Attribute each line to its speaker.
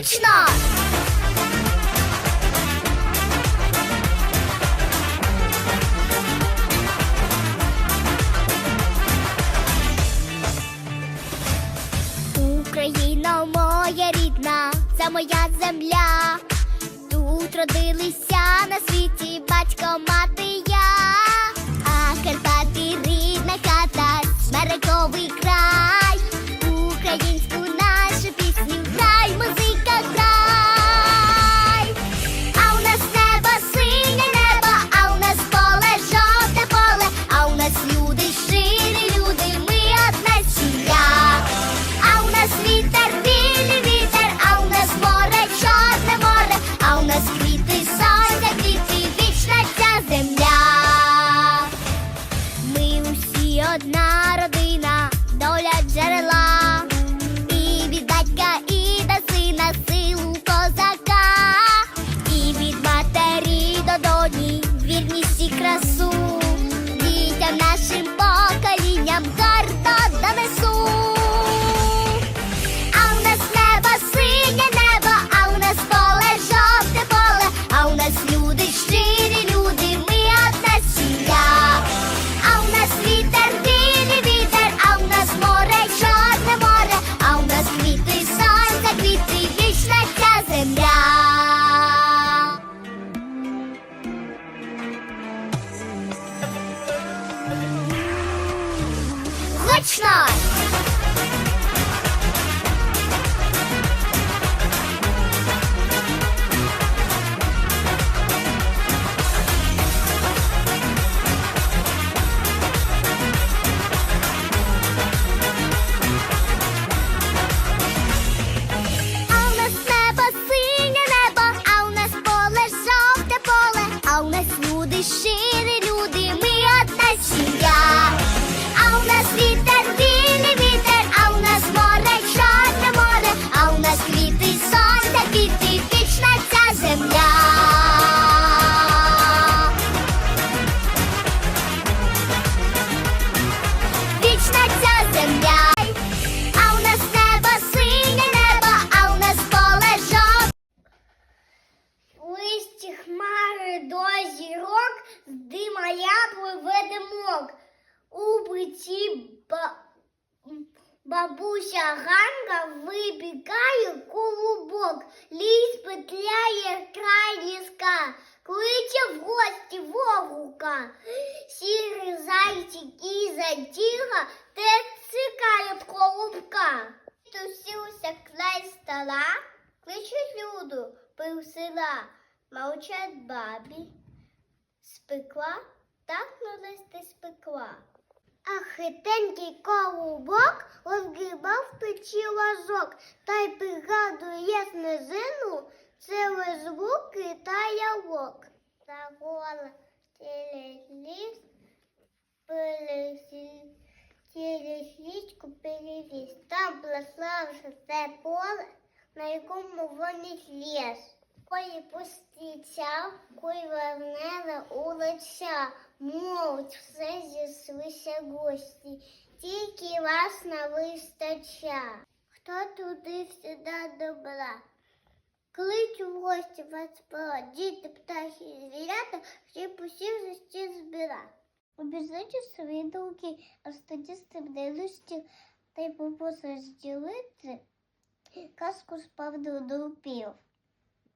Speaker 1: Гучно! Україна моя рідна, це моя земля. Тут родилися на світі батько, мати красу. Дітям нашим Гучно! А до зірок, з дима я пливе димок. У биті ба... бабуся Ганка вибігає колубок, ліс петляє край ліска, кличе в гості вовука. Сірий зайчик і затіга те цикає колубка. Тусився край стола, кличуть люду, пив села, мовчать бабі. Спекла, так ну спекла. А хитенький колубок розгрібав в печі лазок, та й пригадує снизину, це звуки та ялок. Загола через ліс, через річку переліз. Там прославився це поле, на якому вони ліс. Ой, пустиця, кой вернела у лиця, мовить все зіслися гості, тільки вас не вистача. Хто туди всіда добра? Клич у гості вас пора, діти, птахи і звірята, всі посів за стіл збира. Обіжайте свої думки, а тоді стебнелості, та й попросить розділити казку правду до пів.